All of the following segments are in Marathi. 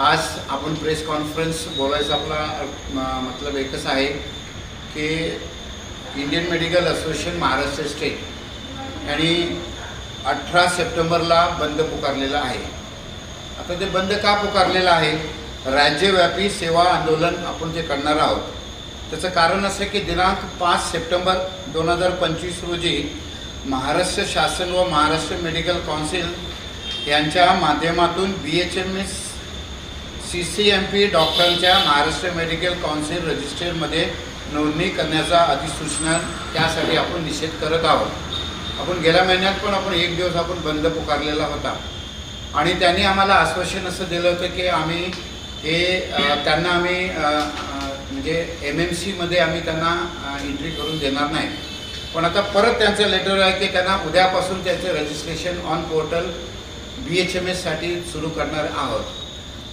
आज आपण प्रेस कॉन्फरन्स बोलायचा आपला मतलब एकच आहे की Indian medical association Maharashtra state यांनी अठरा सप्टेंबरला बंद पुकारलेला आहे. आता ते बंद का पुकारलेलं आहे? राज्यव्यापी सेवा आंदोलन आपण जे करणार आहोत त्याचं कारण असं की दिनांक पाच सप्टेंबर दोन हजार पंचवीस रोजी महाराष्ट्र शासन व महाराष्ट्र मेडिकल कौन्सिल यांच्या माध्यमातून B H M S C C M P डॉक्टरांच्या महाराष्ट्र मेडिकल कौन्सिल रजिस्टरमध्ये नोंदणी करण्याचा अधिसूचना त्यासाठी आपण निषेध करत आहोत. आपण गेल्या महिन्यात पण आपण एक दिवस आपण बंद पुकारलेला होता. आणि त्यांनी आम्हाला आश्वासन असं दिलं होतं की आम्ही हे त्यांना आम्ही म्हणजे एम एम सीमध्ये आम्ही त्यांना एंट्री करून देणार नाही. पण आता परत त्यांचं लेटर आहे की त्यांना उद्यापासून त्यांचं registration on portal B H M एससाठी सुरू करणार आहोत.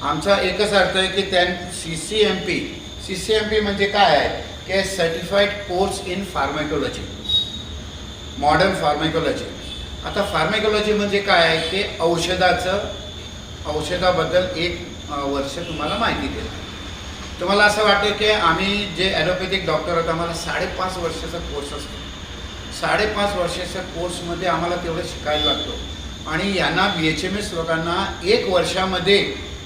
आमचा एकच अर्थ आहे की त्या C C M P C C M P म्हणजे काय आहे? की certified course in pharmacology modern pharmacology आता फार्मॅकोलॉजी म्हणजे काय आहे? की औषधाचं औषधाबद्दल एक वर्ष तुम्हाला माहिती देतं तुम्हाला असं वाटतं की आम्ही जे ॲलोपॅथिक डॉक्टर आहोत आम्हाला साडेपाच वर्षाचा कोर्स असतो. साडेपाच वर्षाच्या कोर्समध्ये आम्हाला तेवढं शिकायला लागतो. आणि यांना बी एच एम एस लोकांना एक वर्षामध्ये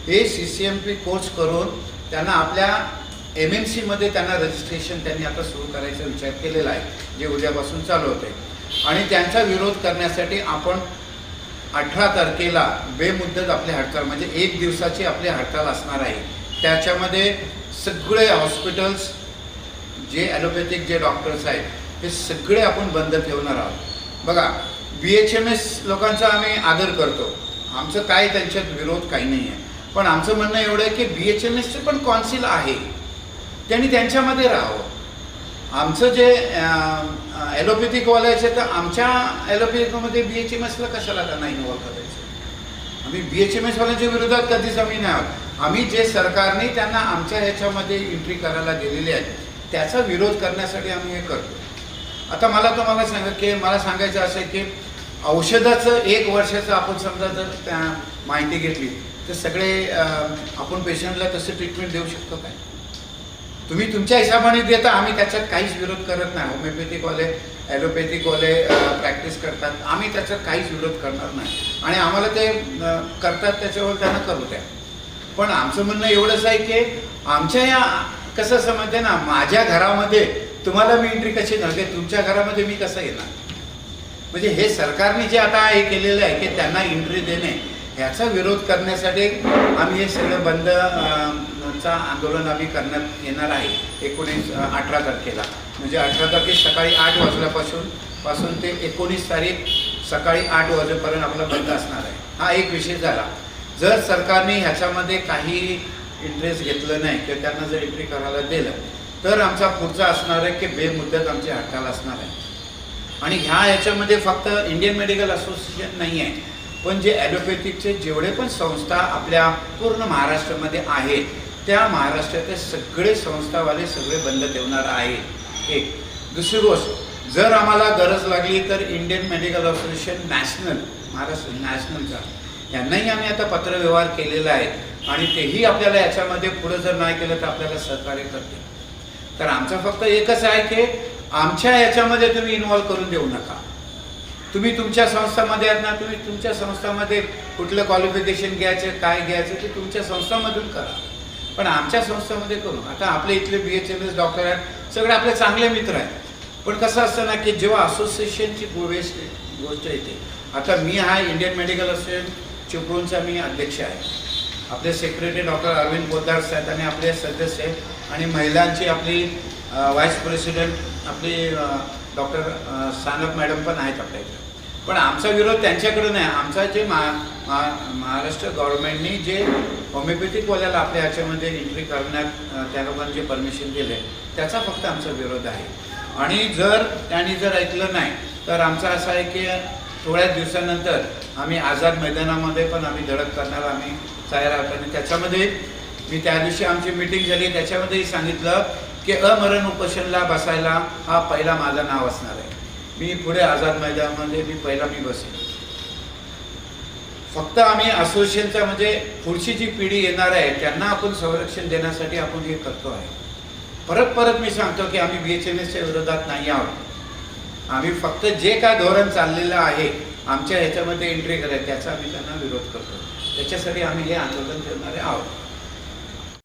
हे C C M P course करून त्यांना आपल्या एम एम सीमध्ये त्यांना रजिस्ट्रेशन त्यांनी आता सुरू करायचा विचार केलेला आहे जे उद्यापासून चालू होते. आणि त्यांचा विरोध करण्यासाठी आपण अठरा तारखेला बेमुद्दत आपली हडताल म्हणजे एक दिवसाची आपली हडताल असणार आहे. त्याच्यामध्ये सगळे हॉस्पिटल्स जे ॲलोपॅथिक जे डॉक्टर्स आहेत हे सगळे आपण बंद ठेवणार आहोत. बघा बी एच एम एस लोकांचा आम्ही आदर करतो. आमचं काय त्यांच्यात विरोध काही नाही आहे पण आमचं म्हणणं एवढं आहे की बी एच एम एसचे पण कॉन्सिल आहे. त्यांनी त्यांच्यामध्ये राहावं. आमचं जे ॲलोपॅथिकवाल्याचे तर आमच्या ॲलोपॅथिकमध्ये बी एच एम एसला कशाला त्यांना इन्व्हॉल्व करायचं? आम्ही बी एच एम एसवाल्यांच्या विरोधात कधीच आम्ही नाही आहोत. आम्ही जे सरकारने त्यांना आमच्या ह्याच्यामध्ये एंट्री करायला दिलेली आहे त्याचा विरोध करण्यासाठी आम्ही हे करतो. आता मला तुम्हाला सांगा की मला सांगायचं असं आहे की औषधाचं एक वर्षाचं आपण समजा जर त्या माहिती घेतली तर सगळे आपण पेशंटला तसं ट्रीटमेंट देऊ शकतो काय? तुम्ही तुमच्या हिशोबाने देता आम्ही त्याच्यात काहीच विरोध करत नाही. होमिओपॅथिकवाले ॲलोपॅथिकवाले प्रॅक्टिस करतात. आम्ही त्याच्यात काहीच विरोध करणार नाही. आणि आम्हाला ते करतात त्याच्यावर त्यांना करू द्या. पण आमचं म्हणणं एवढंच आहे की आमच्या या कसं समजते ना माझ्या घरामध्ये तुम्हाला मी एंट्री कशी देणार? म्हणजे तुमच्या घरामध्ये मी कसं येणार? म्हणजे हे सरकारने जे आता हे केलेलं आहे की त्यांना एंट्री देणे ह्याचा विरोध करण्यासाठी आम्ही हे सगळं बंद चा आंदोलन आम्ही करण्यात येणार आहे. एकोणीस अठरा तारखेला. म्हणजे अठरा तारखे सकाळी आठ वाजल्यापासून पासून ते एकोणीस तारीख सकाळी आठ वाजेपर्यंत आपला बंद असणार आहे. हा एक विषय झाला. जर सरकारने ह्याच्यामध्ये काही इंटरेस्ट घेतलं नाही किंवा त्यांना जर एंट्री करायला दिलं तर आमचा पुढचा असणार आहे की बेमुद्दत आमची हडताल असणार आहे. आणि ह्या याच्यामध्ये फक्त इंडियन मेडिकल असोसिएशन नाही आहे पण जे ॲलोपॅथिकचे जेवढे पण संस्था आपल्या पूर्ण महाराष्ट्रामध्ये आहेत त्या महाराष्ट्रातले सगळे संस्थावाले सगळे बंद ठेवणार आहेत. एक. दुसरी गोष्ट जर आम्हाला गरज लागली तर Indian medical association national Maharashtra नॅशनलचा यांनाही आम्ही आता पत्रव्यवहार केलेला आहे आणि तेही आपल्याला याच्यामध्ये पुढं जर नाही केलं तर आपल्याला सहकार्य करते तर आमचं फक्त एकच आहे की आमच्या याच्यामध्ये तुम्ही इन्व्हॉल्व करून देऊ नका. तुम्ही तुमच्या संस्थामध्ये आहेत ना तुम्ही तुमच्या संस्थामध्ये कुठलं क्वालिफिकेशन घ्यायचं काय घ्यायचं ते तुमच्या संस्थामधून करा. पण आमच्या संस्थामध्ये करू आता आपले इथले B H M S doctor आहेत सगळे आपले चांगले मित्र आहेत. पण कसं असतं ना की जेव्हा असोसिएशनची गोष्ट गोष्ट येते आता मी हा इंडियन मेडिकल असोसिएशन चिपळूणचा मी अध्यक्ष आहे. आपले सेक्रेटरी डॉक्टर अरविंद पोद्दार साहेब आणि आपले सदस्य आहेत आणि महिलांची आपली व्हाईस प्रेसिडेंट आपली डॉक्टर सानप मॅडम पण आहेत आपल्या इथं. पण आमचा विरोध त्यांच्याकडे नाही. आमचा जे मा महाराष्ट्र गव्हर्नमेंटनी जे होमिओपॅथिकवाल्याला आपल्या ह्याच्यामध्ये एंट्री करण्यात त्या लोकांनी जे परमिशन दिले त्याचा फक्त आमचा विरोध आहे. आणि जर त्यांनी जर ऐकलं नाही तर आमचा असा आहे की थोड्या दिवसानंतर आम्ही आझाद मैदानामध्ये पण आम्ही धडक करणार आम्ही तयार आहोत. आणि त्याच्यामध्ये मी त्या दिवशी आमची मीटिंग झाली. त्याच्यामध्येही सांगितलं की अमरण उपोषणला बसायला हा पहिला माझं नाव असणार आहे. मी पुढे आझाद मैदानामध्ये मी पहिला मी बसेन. फक्त आम्ही असोसिएशनचा म्हणजे पुढची जी पिढी येणार आहे त्यांना आपण संरक्षण देण्यासाठी आपण हे करतो आहे. परत परत मी सांगतो की आम्ही बी एच एम एसच्या विरोधात नाही आहोत. आम्ही फक्त जे काय धोरण चाललेलं आहे आमच्या ह्याच्यामध्ये एंट्री करायचं त्याचा आम्ही त्यांना विरोध करतो. त्याच्यासाठी आम्ही हे आंदोलन करणारे आहोत.